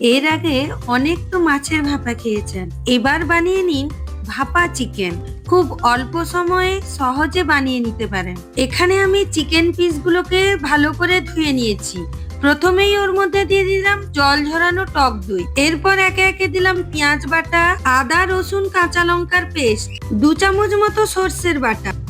এর আগে অনেক তো মাছের ভাপা খেয়েছেন। এবার বানিয়ে নিন ভাপা চিকেন। খুব অল্প সময়ে সহজে বানিয়ে নিতে পারেন। এখানে আমি চিকেন পিসগুলোকে ভালো করে ধুয়ে নিয়েছি। প্রথমেই ওর মধ্যে দিয়ে দিলাম জল ঝরানো টক দই। এরপর একে একে দিলাম পেঁয়াজ বাটা, আদা, রসুন, কাঁচা লঙ্কার পেস্ট, দু চামচ মতো সর্ষের বাটা।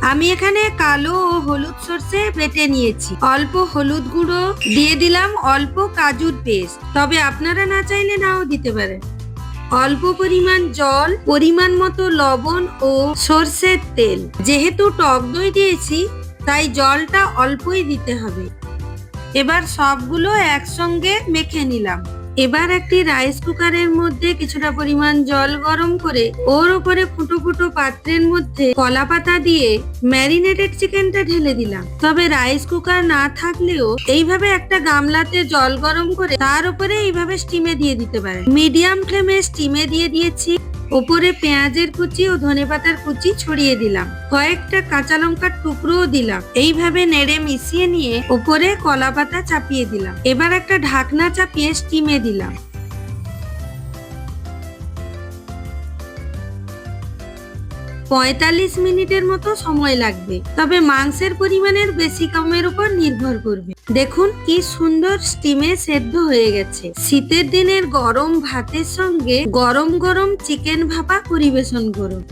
আমি এখানে কালো ও হলুদ সর্ষে বেটে নিয়েছি। অল্প হলুদ গুঁড়ো দিয়ে দিলাম অল্প কাজুর পেস্ট। তবে আপনারা না চাইলে নাও দিতে পারেন। অল্প পরিমাণ জল, পরিমাণ মতো লবণ ও সর্ষের তেল। যেহেতু টক দই দিয়েছি, তাই জলটা অল্পই দিতে হবে। এবার সবগুলো একসঙ্গে মেখে নিলাম। এবার একটি রাইস কুকারের মধ্যে কিছুটা পরিমাণ জল গরম করে ওর উপরে ফুটো ফুটো পাত্রের মধ্যে কলা পাতা দিয়ে ম্যারিনেটেড চিকেনটা ঢেলে দিলাম। তবে রাইস কুকার না থাকলেও এইভাবে একটা গামলাতে জল গরম করে তার উপরে এইভাবে স্টিমে দিয়ে দিতে পারে মিডিয়াম ফ্লেমে স্টিমে দিয়ে দিয়েছি। ওপরে পেঁয়াজের কুচি ও ধনেপাতার কুচি ছড়িয়ে দিলাম। কয়েকটা কাঁচা লঙ্কার টুকরোও দিলাম। এইভাবে নেড়ে মিশিয়ে নিয়ে ওপরে কলা পাতা চাপিয়ে দিলাম। এবার একটা ঢাকনা চাপিয়ে স্টিমে দিলাম। পঁয়তাল্লিশ মিনিটের মতো সময় লাগবে। তবে মাংসের পরিমাণের বেশি কমের উপর নির্ভর করবে। দেখুন কি সুন্দর স্টিমে সেদ্ধ হয়ে গেছে। শীতের দিনের গরম ভাতের সঙ্গে গরম গরম চিকেন ভাপা পরিবেশন করুন।